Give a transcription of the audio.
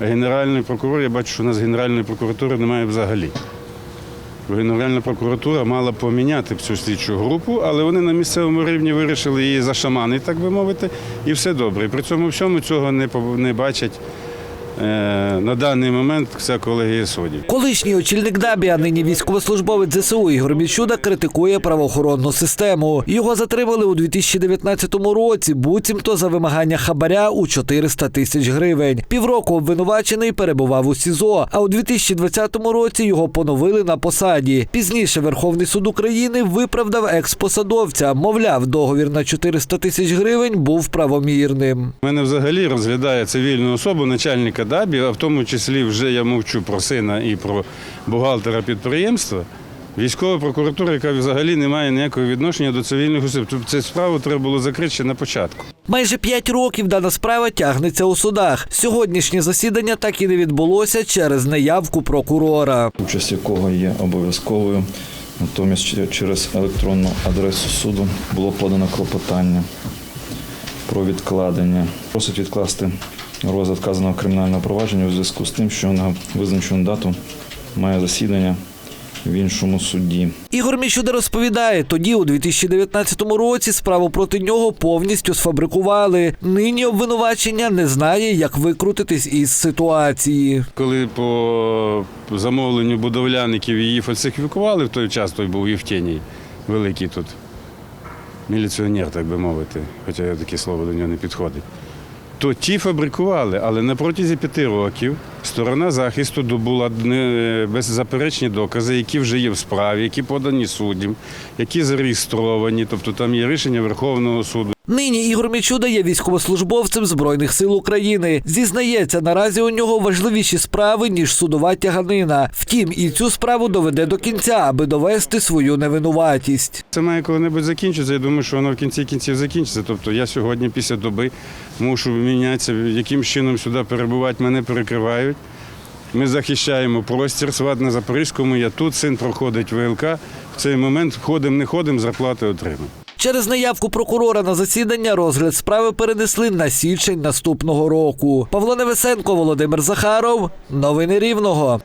Генеральний прокурор, я бачу, що у нас Генеральної прокуратури немає взагалі. Генеральна прокуратура мала поміняти цю слідчу групу, але вони на місцевому рівні вирішили її зашаманити, так би мовити, і все добре. При цьому всьому цього не, не бачать на даний момент вся колегія суддів. Колишній очільник ДАБІ, а нині військовослужбовець ЗСУ Ігор Мічуда критикує правоохоронну систему. Його затримали у 2019 році, буцімто за вимагання хабаря у 400 тисяч гривень. Півроку обвинувачений перебував у СІЗО, а у 2020 році його поновили на посаді. Пізніше Верховний суд України виправдав експосадовця. Мовляв, договір на 400 тисяч гривень був правомірним. У мене взагалі розглядає цивільну особу начальника ДАБІ, а в тому числі вже я мовчу про сина і про бухгалтера підприємства. Військова прокуратура, яка взагалі не має ніякого відношення до цивільних осіб. Тобто цю справу треба було закрити ще на початку. Майже п'ять років дана справа тягнеться у судах. Сьогоднішнє засідання так і не відбулося через неявку прокурора. участь якого є обов'язковою. Натомість через електронну адресу суду було подано клопотання про відкладення. Просить відкласти розгляд вказаного кримінального провадження у зв'язку з тим, що на визначену дату має засідання в іншому суді. Ігор Міщуда розповідає, тоді у 2019 році справу проти нього повністю сфабрикували. Нині обвинувачення не знає, як викрутитись із ситуації. Коли по замовленню будовляників її фальсифікували, в той час той був Євтеній, великий тут міліціонер, так би мовити, хоча я таке слово до нього не підходить. То ті фабрикували, але на протязі п'яти років сторона захисту добула беззаперечні докази, які вже є в справі, які подані суддям, які зареєстровані, тобто там є рішення Верховного суду. Нині Ігор Мічуда є військовослужбовцем Збройних сил України. Зізнається, наразі у нього важливіші справи, ніж судова тяганина. Втім, і цю справу доведе до кінця, аби довести свою невинуватість. Це має коли-небудь закінчитися. Я думаю, що воно в кінці кінців закінчиться. Тобто я сьогодні після доби мушу мінятися, яким чином сюди перебувати, мене перекривають. Ми захищаємо простір, сват на Запорізькому, я тут, син проходить ВЛК. В цей момент ходимо, не ходимо, зарплати отримаємо. Через неявку прокурора на засідання розгляд справи перенесли на січень наступного року. Павло Невесенко, Володимир Захаров. Новини Рівного.